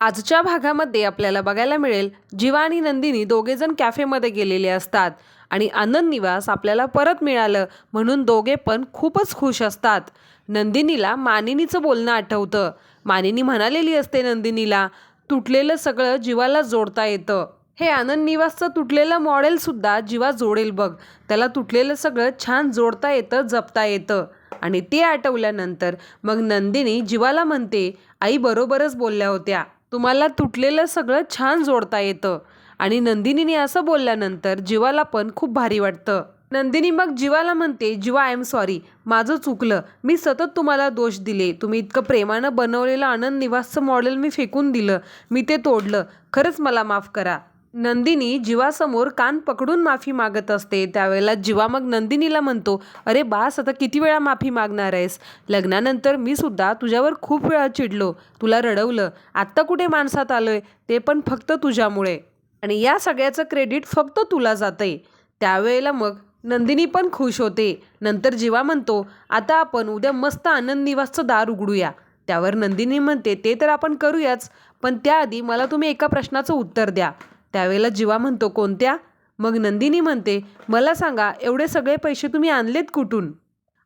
आजच्या भागामध्ये आपल्याला बघायला मिळेल जीवा आणि नंदिनी दोघेजण कॅफेमध्ये गेलेले असतात आणि आनंद निवास आपल्याला परत मिळालं म्हणून दोघे पण खूपच खुश असतात. नंदिनीला मानिनीचं बोलणं आठवतं. मानिनी म्हणालेली असते नंदिनीला तुटलेलं सगळं जीवाला जोडता येतं. हे आनंद निवासचं तुटलेलं मॉडेलसुद्धा जीवा जोडेल बघ. त्याला तुटलेलं सगळं छान जोडता येतं जपता येतं. आणि ते आठवल्यानंतर मग नंदिनी जीवाला म्हणते आई बरोबरच बोलल्या होत्या. तुम्हाला तुटलेलं सगळं छान जोडता येतं. आणि नंदिनीने असं बोलल्यानंतर जीवाला पण खूप भारी वाटतं. नंदिनी मग जीवाला म्हणते जीवा आय एम सॉरी माझं चुकलं. मी सतत तुम्हाला दोष दिले. तुम्ही इतकं प्रेमानं बनवलेलं आनंद निवासचं मॉडेल मी फेकून दिलं. मी ते तोडलं. खरंच मला माफ करा. नंदिनी जीवासमोर कान पकडून माफी मागत असते. त्यावेळेला जीवा मग नंदिनीला म्हणतो अरे बास आता किती वेळा माफी मागणार आहेस? लग्नानंतर मी सुद्धा तुझ्यावर खूप वेळा चिडलो. तुला रडवलं. आत्ता कुठे माणसात आलोय? ते पण फक्त तुझ्यामुळे. आणि या सगळ्याचं क्रेडिट फक्त तुला जातंय. त्यावेळेला मग नंदिनी पण खुश होते. नंतर जीवा म्हणतो आता आपण उद्या मस्त आनंद निवासचं दार उघडूया. त्यावर नंदिनी म्हणते ते तर आपण करूयाच पण त्याआधी मला तुम्ही एका प्रश्नाचं उत्तर द्या. त्यावेळेला जीवा म्हणतो कोणत्या? मग नंदिनी म्हणते मला सांगा एवढे सगळे पैसे तुम्ही आणलेत कुठून?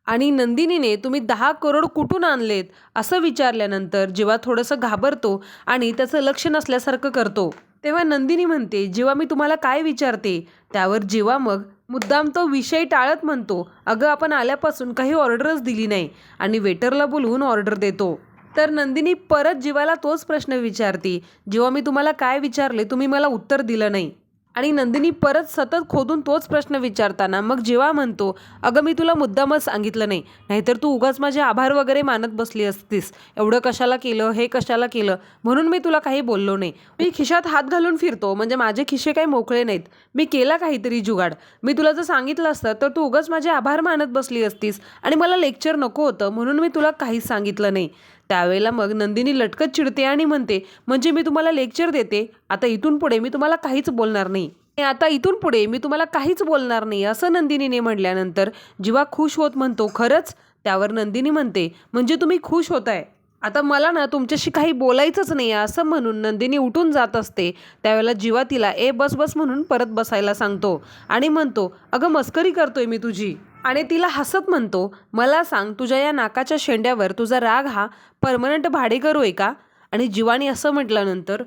आणि नंदिनीने तुम्ही दहा करोड कुठून आणलेत? असं विचारल्यानंतर जेव्हा थोडंसं घाबरतो आणि त्याचं लक्ष नसल्यासारखं करतो. तेव्हा नंदिनी म्हणते जेव्हा मी तुम्हाला काय विचारते? त्यावर जेव्हा मग मुद्दाम तो विषय टाळत म्हणतो. अगं आपण आल्यापासून काही ऑर्डरच दिली नाही आणि वेटरला बोलवून ऑर्डर देतो. तर नंदिनी परत जीवाला तोच प्रश्न विचारते. जेव्हा मी तुम्हाला काय विचारले तुम्ही मला उत्तर दिलं नाही. आणि नंदिनी परत सतत खोदून तोच प्रश्न विचारताना मग जेव्हा म्हणतो अगं मी तुला मुद्दामच सांगितलं नाही. नाहीतर तू उगाच माझे आभार वगैरे मानत बसली असतीस. एवढं कशाला केलं हे कशाला केलं? म्हणून मी तुला काही बोललो नाही. मी खिशात हात घालून फिरतो. म्हणजे माझे खिशे काही मोकळे नाहीत. मी केला काहीतरी जुगाड. मी तुला जर सांगितलं असतं तर तू उगाच माझे आभार मानत बसली असतीस. आणि मला लेक्चर नको होतं. म्हणून मी तुला काहीच सांगितलं नाही. त्यावेळेला मग नंदिनी लटकत चिडते आणि म्हणते म्हणजे मी तुम्हाला लेक्चर देते? आता इथून पुढे मी तुम्हाला काहीच बोलणार नाही. आता इथून पुढे मी तुम्हाला काहीच बोलणार नाही असं नंदिनीने म्हटल्यानंतर जीवा खुश होत म्हणतो खरंच? त्यावर नंदिनी म्हणते म्हणजे तुम्ही खुश होताय? आता मला ना तुमच्याशी काही बोलायचंच नाही आहे असं म्हणून नंदिनी उठून जात असते. त्यावेळेला जीवा तिला ए बस बस म्हणून परत बसायला सांगतो आणि म्हणतो अगं मस्करी करतोय मी तुझी. आणि तिला हसत म्हणतो मला सांग तुझ्या या नाकाच्या शेंड्यावर तुझा राग हा परमनंट भाडेकरू आहे का? आणि जीवानी असं म्हटल्यानंतर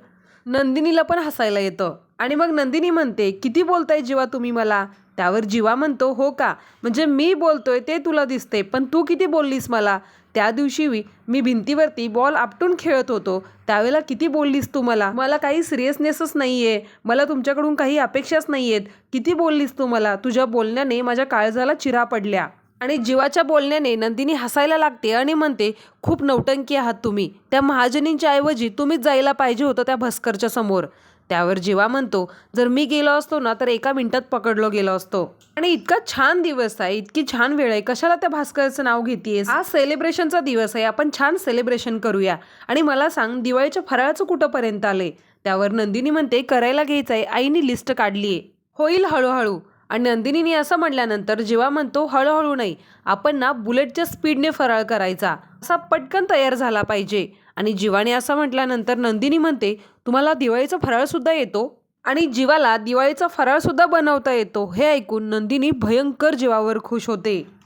नंदिनीला पण हसायला येतं. आणि मग नंदिनी म्हणते किती बोलताय जीवा तुम्ही मला? त्यावर जीवा म्हणतो हो का? म्हणजे मी बोलतोय ते तुला दिसते पण तू किती बोललीस मला? त्या दिवशी मी मी भिंतीवरती बॉल आपटून खेळत होतो. त्यावेळेला किती बोललीस तू मला? मला काही सिरियसनेसच नाही आहे मला तुमच्याकडून काही अपेक्षाच नाही आहेत किती बोललीस तू मला? तुझ्या बोलण्याने माझ्या काळजाला चिरा पडल्या. आणि जीवाच्या बोलण्याने नंदिनी हसायला लागते आणि म्हणते खूप नौटंकी आहात तुम्ही. त्या महाजनींच्या ऐवजी तुम्हीच जायला पाहिजे होतं त्या भस्करच्या समोर. त्यावर जीवा म्हणतो जर मी गेलो असतो ना तर एका मिनिटात पकडलो गेलो असतो. आणि इतका छान दिवस आहे इतकी छान वेळ आहे. कशाला त्या भास्करचं नाव घेतेयस? हा सेलिब्रेशनचा दिवस आहे. आपण छान सेलिब्रेशन करूया. आणि मला सांग दिवाळीच्या फराळाचं कुठंपर्यंत आले त्यावर नंदिनी म्हणते करायला घ्यायचं आहे आईने लिस्ट काढली आहे होईल हळूहळू. आणि नंदिनीने असं म्हटल्यानंतर जेव्हा म्हणतो हळूहळू नाही आपण ना बुलेटच्या स्पीडने फराळ करायचा. असा पटकन तयार झाला पाहिजे. आणि जीवाने असं म्हटल्यानंतर नंदिनी म्हणते तुम्हाला दिवाळीचा फराळसुद्धा येतो? आणि जीवाला दिवाळीचा फराळसुद्धा बनवता येतो हे ऐकून नंदिनी भयंकर जीवावर खुश होते.